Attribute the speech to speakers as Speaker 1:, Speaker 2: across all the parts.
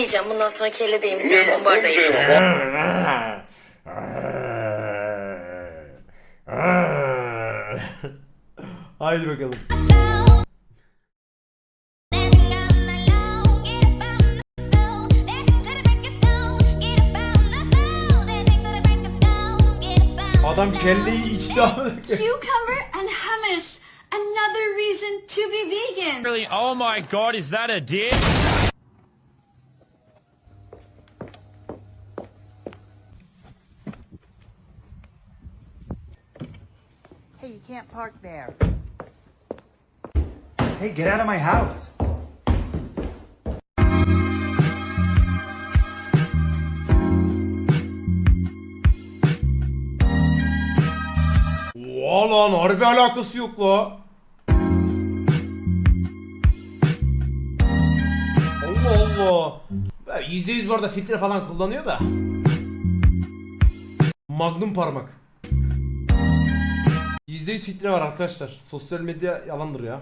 Speaker 1: Yemeyeceğim. Bundan sonra kelle de yemeyeceğim. Mumbar da yemeyeceğim.
Speaker 2: Haydi bakalım. Adam kelleyi içti abi.
Speaker 3: Cucumber and hummus. Another reason to be vegan.
Speaker 4: Really? Oh my god, is that a dick?
Speaker 5: You can't park there.
Speaker 6: Hey, get out of my house.
Speaker 2: Oha lan harbi alakası yok la. Allah Allah. Ya %100 bu arada filtre falan kullanıyor da. Magnum parmak. %100 filtre var arkadaşlar. Sosyal medya yalandır ya.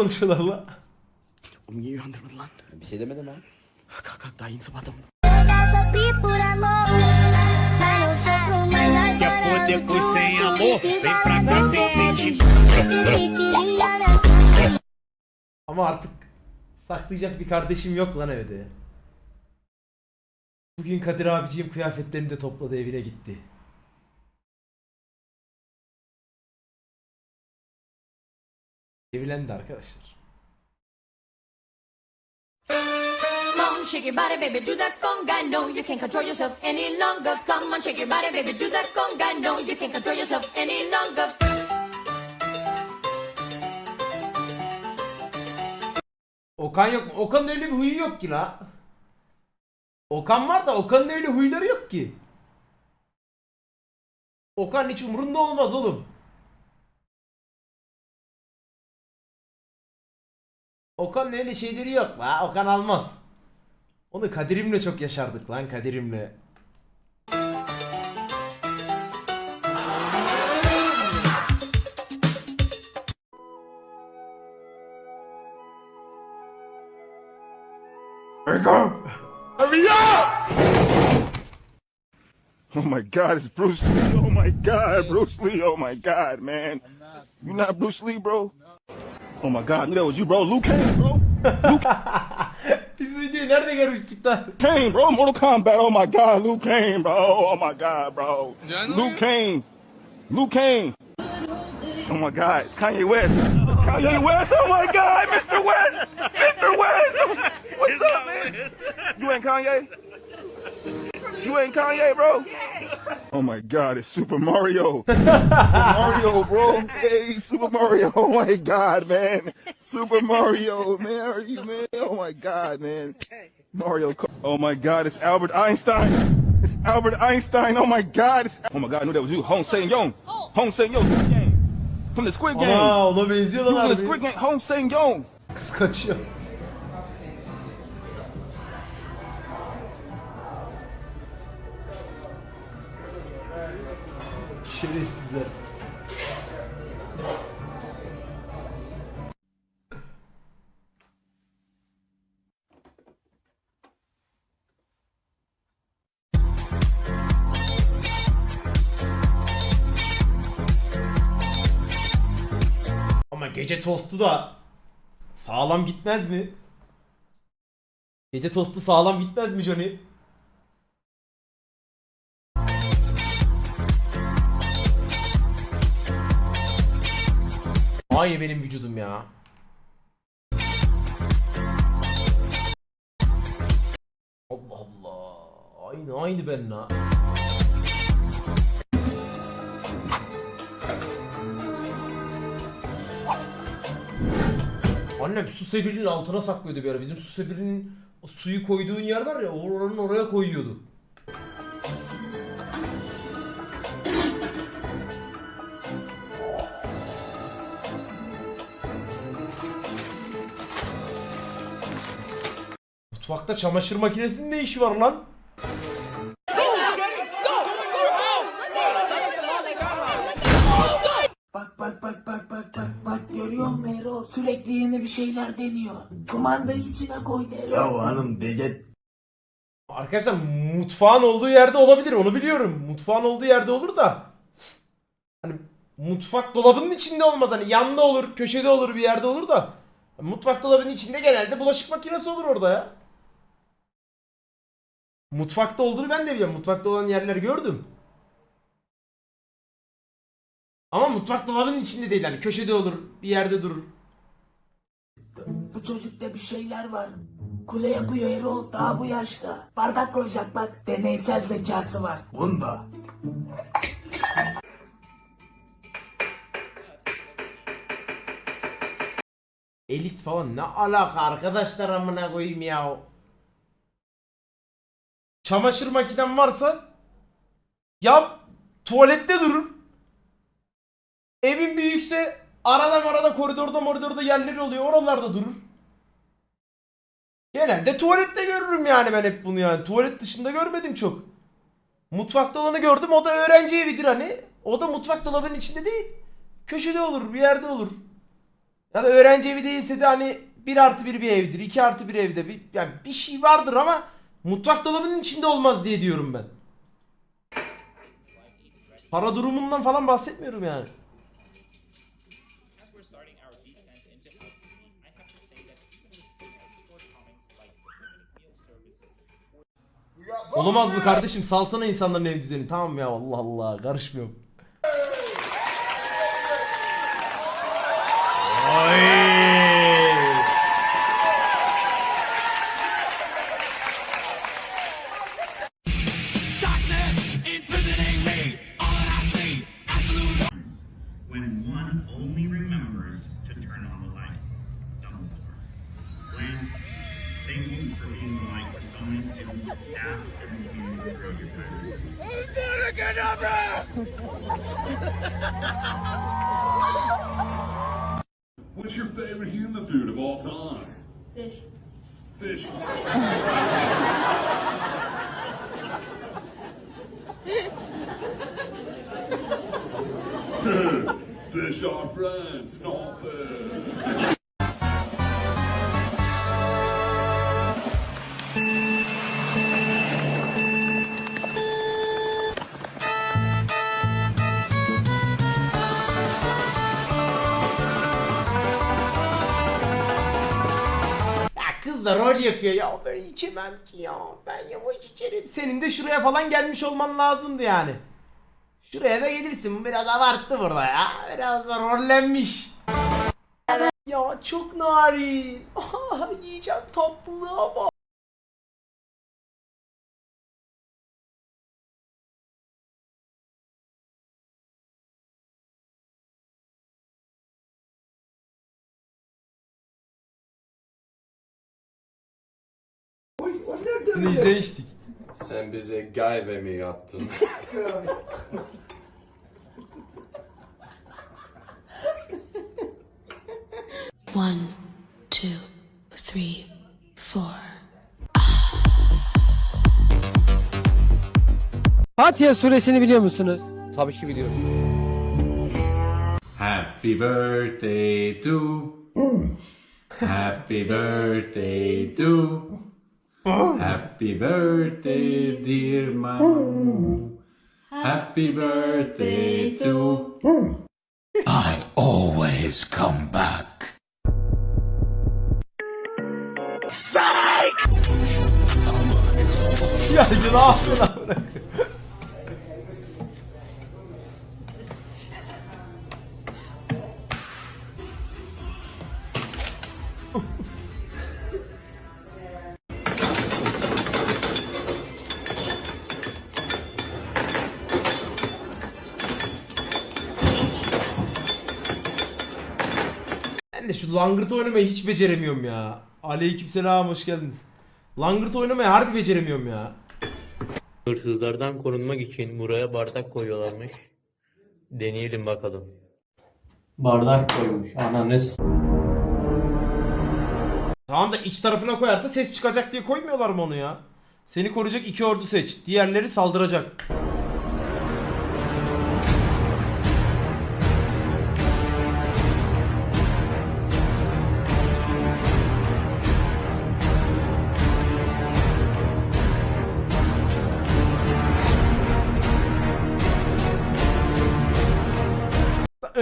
Speaker 2: Konuşuyorlar la?
Speaker 7: Oğlum niye uyandırmadın lan?
Speaker 8: Bir şey demedim ha.
Speaker 7: Kalk kalk daha yeni
Speaker 4: sem sentimento.
Speaker 2: Ama artık saklayacak bir kardeşim yok lan evde. Bugün Kadir abiciğim kıyafetlerini de topladı evine gitti. Evlendi arkadaşlar.
Speaker 9: Come on, shake your body, baby, do that conga. No, you can't control yourself any longer. Come on, shake your body, baby, do that conga. No, you can't control yourself any longer.
Speaker 2: Okan yok mu? Okan'ın öyle bir huyu yok ki la. Okan var da Okan'ın öyle huyları yok ki. Okan hiç umurunda olmaz oğlum. Okan'ın öyle şeyleri yok la. Okan almaz. Onu Kadir'imle çok yaşardık lan Kadir'imle.
Speaker 10: Oh my God, it's Bruce Lee. Oh my God, Bruce Lee. Oh my God, man. You not Bruce Lee, bro? Oh my God, knew that was you, bro. Luke Kane, bro.
Speaker 2: Biz bu videoyu nerede görmüştük lan?
Speaker 10: Kane, bro. Mortal Kombat. Oh my God, Luke Kane, bro. Oh my God, bro. Luke Kane. Luke Kane. Oh my God, it's Kanye West. Kanye West. Oh my God, Mr. West. Mr. West. What's up, man? You ain't Kanye? You ain't Kanye, bro? Oh my God, it's Super Mario. Super Mario, bro. Hey, Super Mario. Oh my God, man. Super Mario, man. Are you, man? Oh my God, man. Mario. Oh my God, it's Albert Einstein. It's Albert Einstein. Oh my God. It's... Oh my God, I knew that was you. Hong Sang-yong. Hong Sang-yong. Squid Game. From the Squid Game.
Speaker 2: Aa ona benziyor
Speaker 10: You
Speaker 2: lan
Speaker 10: from the Squid. Game. Hong Sang-yong.
Speaker 2: Kız kaçıyor. Şerefsizler. Ama gece tostu da sağlam gitmez mi? Gece tostu sağlam gitmez mi Johnny? Aynı benim vücudum ya. Allah Allah. Aynı aynı ben la. Annem su sebilinin altına saklıyordu bir ara. Bizim su sebilinin o suyu koyduğun yer var ya oranın oraya koyuyordu. Mutfakta çamaşır makinesinin ne işi var lan?
Speaker 11: Bak bak bak bak bak bak bak görüyor musun Erol? Sürekli yeni bir şeyler deniyor. Kumandayı içine koy Erol.
Speaker 2: Arkadaşlar mutfağın olduğu yerde olabilir onu biliyorum. Mutfağın olduğu yerde olur da. Hani mutfak dolabının içinde olmaz. Hani yanında olur, köşede olur, bir yerde olur da. Mutfak dolabının içinde genelde bulaşık makinesi olur orada ya. Mutfakta olduğunu ben de biliyorum. Mutfakta olan yerleri gördüm. Ama mutfak dolabının içinde değil. Hani köşede olur, bir yerde durur.
Speaker 11: Bu çocukta bir şeyler var. Kule yapıyor Erol daha bu yaşta. Bardak koyacak bak. Deneysel zekası var. Bunda.
Speaker 2: Elit falan ne alaka arkadaşlar amına koyayım ya. Çamaşır makinen varsa yap tuvalette durur. Evin büyükse arada arada koridorda moridorda yerleri oluyor oralarda durur. Genelde tuvalette görürüm yani ben hep bunu yani. Tuvalet dışında görmedim çok. Mutfakta olanı gördüm o da öğrenci evidir hani. O da mutfak dolabının içinde değil. Köşede olur bir yerde olur. Ya da öğrenci evi değilse de hani 1 artı 1 bir evdir. 2 artı 1 evde bir, yani bir şey vardır ama mutfak dolabının içinde olmaz diye diyorum ben. Para durumundan falan bahsetmiyorum yani. Olamaz mı kardeşim? Salsana insanların ev düzeni. Tamam ya Allah Allah karışmıyorum.
Speaker 10: What's your favorite human food of all time? Fish. Fish. Fish are friends, not fish.
Speaker 2: Kız da rol yapıyor ya ben içemem ki ya ben yavaş içerim. Senin de şuraya falan gelmiş olman lazımdı yani. Şuraya da gelirsin biraz abarttı burada ya. Biraz da rollenmiş. Ya çok narin. Yiyeceğim tatlılığa bak. Bunu izlemiştik.
Speaker 12: Sen bize gayve mi yaptın?
Speaker 13: One, two, three, four.
Speaker 11: Fatiha suresini biliyor musunuz?
Speaker 8: Tabii ki biliyorum.
Speaker 14: Happy birthday to. Happy birthday to. Happy birthday, dear mom. Happy birthday to. I always come back.
Speaker 2: Ya ne yaptın amına şu langırt oynamayı hiç beceremiyorum ya. Aleykümselam hoş geldiniz. Langırt oynamayı harbi beceremiyorum ya.
Speaker 15: Hırsızlardan korunmak için buraya bardak koyuyorlarmış. Deneyelim bakalım. Bardak koymuş. Ananız.
Speaker 2: Tamam da iç tarafına koyarsa ses çıkacak diye koymuyorlar mı onu ya? Seni koruyacak iki ordu seç. Diğerleri saldıracak.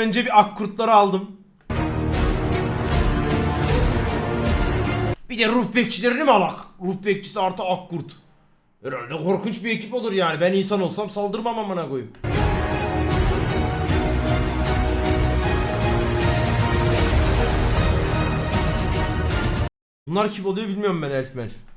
Speaker 2: Önce bir ak kurtları aldım. Bir de ruh bekçilerini mi alak? Ruh bekçisi artı ak kurt. Herhalde korkunç bir ekip olur yani. Ben insan olsam saldırmam amına koyayım. Bunlar kim oluyor bilmiyorum ben elf melf.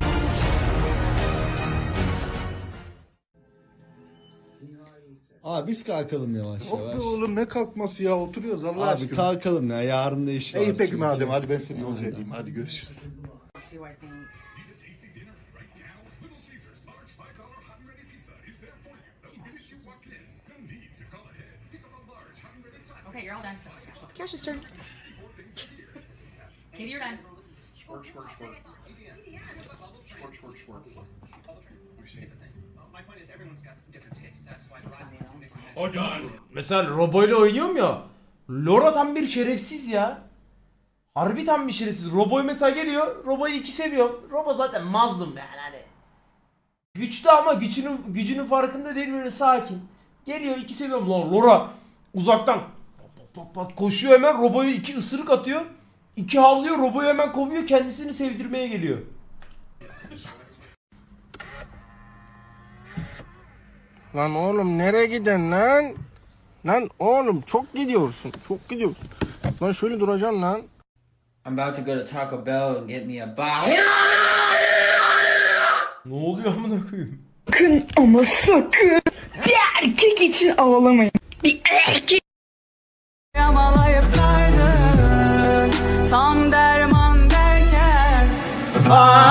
Speaker 12: Abi biz kalkalım yavaş yavaş.
Speaker 10: oğlum ne kalkması ya oturuyoruz Allah
Speaker 12: Abi kalkalım ya yarın da iş var.
Speaker 10: İyi peki
Speaker 12: çünkü.
Speaker 10: madem hadi ben seni yolcu edeyim hadi görüşürüz.
Speaker 13: Okay, you're all done. Cash's turn. Katie, you're done.
Speaker 2: Mesela Robo ile oynuyorum ya. Lora tam bir şerefsiz ya. Harbi tam bir şerefsiz. Robo'yu mesela geliyor. Robo'yu iki seviyorum. Robo zaten mazlum yani hani. Güçlü ama gücünün gücünün farkında değil böyle sakin. Geliyor iki seviyorum lan Lora. Uzaktan pat pat pat koşuyor hemen Robo'yu iki ısırık atıyor. İki havlıyor Robo'yu hemen kovuyor kendisini sevdirmeye geliyor.
Speaker 10: Lan oğlum nereye giden lan? Lan oğlum çok gidiyorsun çok gidiyorsun. Lan şöyle duracaksın lan.
Speaker 11: I'm about to go to Taco Bell and get me a bow.
Speaker 2: Ne oluyor amına koyayım?
Speaker 16: Ama sakın bir erkek için ağlamayın. Bir erkek
Speaker 13: Yamalayıp sardın Tam derman derken Fark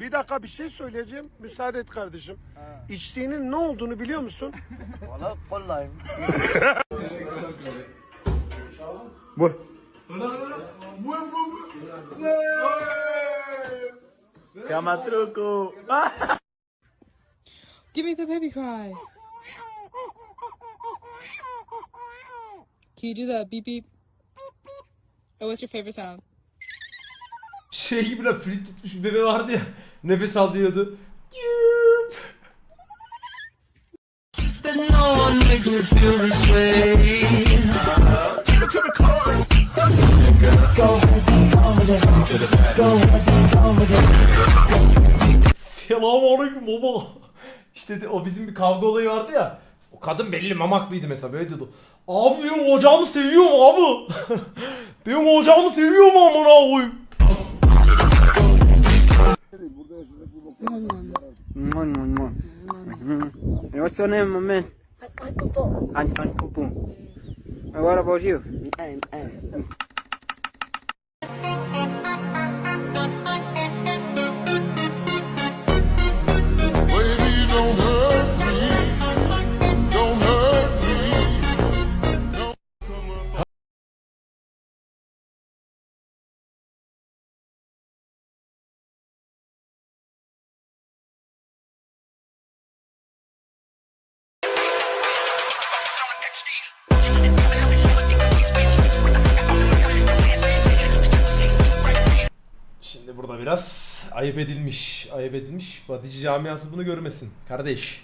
Speaker 10: Bir dakika bir şey söyleyeceğim. Müsaade et kardeşim. İçtiğinin ne olduğunu biliyor musun? Valla vallahi. Bu. Kamatruku.
Speaker 16: Give me the baby cry. Can you do the beep beep? Oh, what's your favorite sound?
Speaker 2: Şey gibi lan frit tutmuş bir bebe vardı ya. Nefes al diyordu. Selamun aleyküm baba. İşte de, o bizim bir kavga olayı vardı ya. O kadın belli mamaklıydı mesela böyle diyordu. Abi benim hocamı seviyorum abi. benim hocamı seviyorum amına koyayım.
Speaker 11: What's your name, my man? Anton Pupu. And what about you?
Speaker 2: Şimdi burada biraz ayıp edilmiş. Ayıp edilmiş. Batıcı camiası bunu görmesin. Kardeş.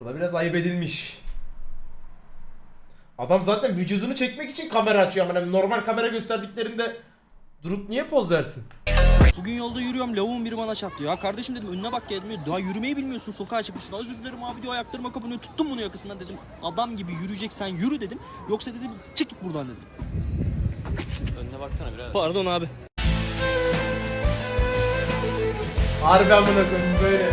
Speaker 2: Burada biraz ayıp edilmiş. Adam zaten vücudunu çekmek için kamera açıyor ama normal kamera gösterdiklerinde durup niye poz versin?
Speaker 7: Bugün yolda yürüyorum lavuğun biri bana çattı ya. Kardeşim dedim önüne bak ya dedim. Daha yürümeyi bilmiyorsun sokağa çıkmışsın. Özür dilerim abi diyor ayaklarıma kapanıyor. Tuttum bunu yakasından dedim. Adam gibi yürüyeceksen yürü dedim. Yoksa dedim çık git buradan dedim.
Speaker 15: Önüne baksana biraz.
Speaker 7: Pardon abi.
Speaker 2: Harbi amına koyayım böyle.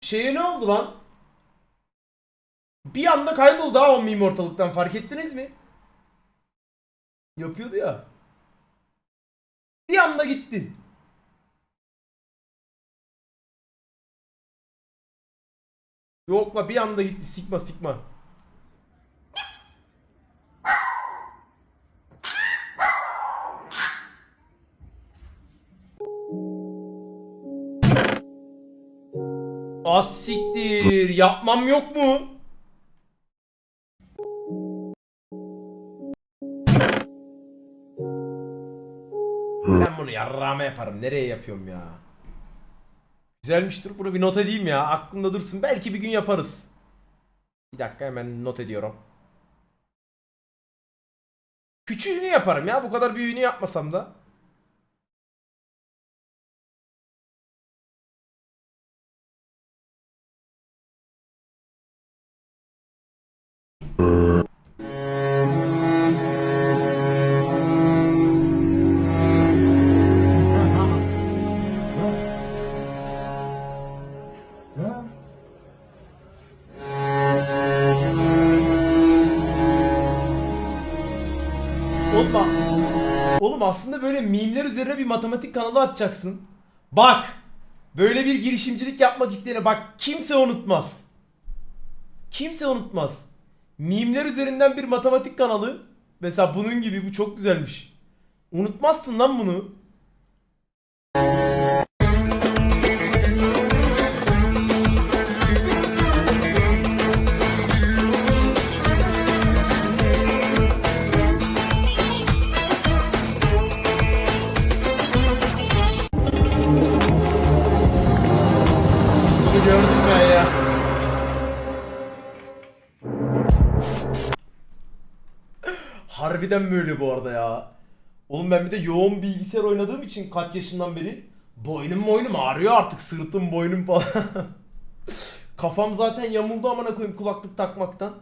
Speaker 2: Şeye ne oldu lan? Bir anda kayboldu ha o meme ortalıktan fark ettiniz mi? Yapıyordu ya. Bir anda gitti. Yok la bir anda gitti sikma sikma. Az siktir. Yapmam yok mu? Ben bunu yarrağıma yaparım. Nereye yapıyorum ya? Güzelmiştir. Bunu bir not edeyim ya. Aklımda dursun. Belki bir gün yaparız. Bir dakika hemen not ediyorum. Küçüğünü yaparım ya. Bu kadar büyüğünü yapmasam da. Böyle mimler üzerine bir matematik kanalı açacaksın. Bak. Böyle bir girişimcilik yapmak isteyene bak kimse unutmaz. Kimse unutmaz. Mimler üzerinden bir matematik kanalı. Mesela bunun gibi bu çok güzelmiş. Unutmazsın lan. Bunu Harbiden böyle bu arada ya. Oğlum ben bir de yoğun bilgisayar oynadığım için kaç yaşından beri boynum boynum ağrıyor artık sırtım boynum falan. Kafam zaten yamuldu amına koyayım kulaklık takmaktan.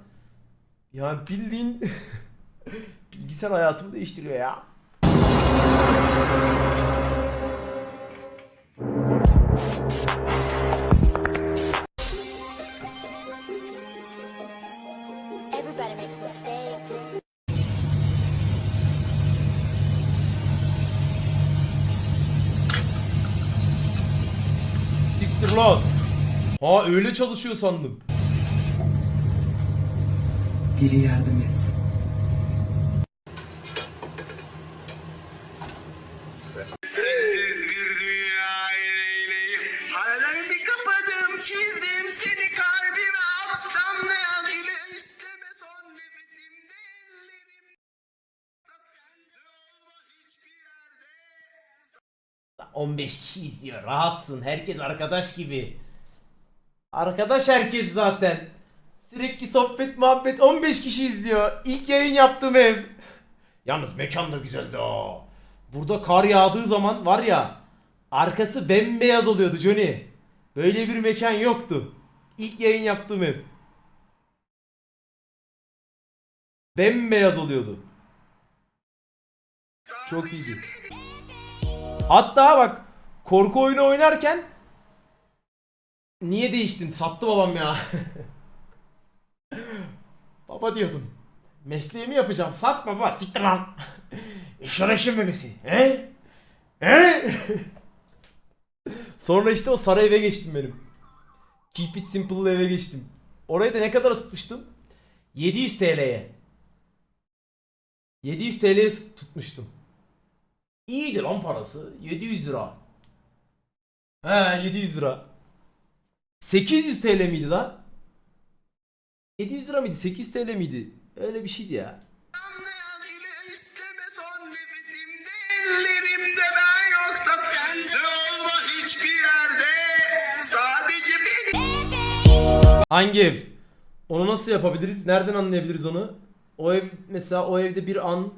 Speaker 2: Yani bildiğin bilgisayar hayatımı değiştiriyor ya. Lan. Ha öyle çalışıyor sandım.
Speaker 11: Biri yardım et.
Speaker 2: 15 kişi izliyor. Rahatsın. Herkes arkadaş gibi. Arkadaş herkes zaten. Sürekli sohbet muhabbet 15 kişi izliyor. İlk yayın yaptığım ev. Yalnız mekan da güzeldi o. Burada kar yağdığı zaman var ya arkası bembeyaz oluyordu Johnny. Böyle bir mekan yoktu. İlk yayın yaptığım ev. Bembeyaz oluyordu. Çok iyiydi. Hatta bak korku oyunu oynarken niye değiştin? Sattı babam ya. baba diyordum. Mesleğimi yapacağım. Sat baba. Siktir lan. İş uğraşın memesi. He? He? Sonra işte o saray eve geçtim benim. Keep it simple eve geçtim. Orayı da ne kadar tutmuştum? 700 TL'ye. 700 TL'ye tutmuştum. İyiydi lan parası. 700 lira. He 700 lira. 800 TL miydi lan? 700 lira mıydı? 8 TL miydi? Öyle bir şeydi ya. Hangi ev? Onu nasıl yapabiliriz? Nereden anlayabiliriz onu? O ev mesela o evde bir an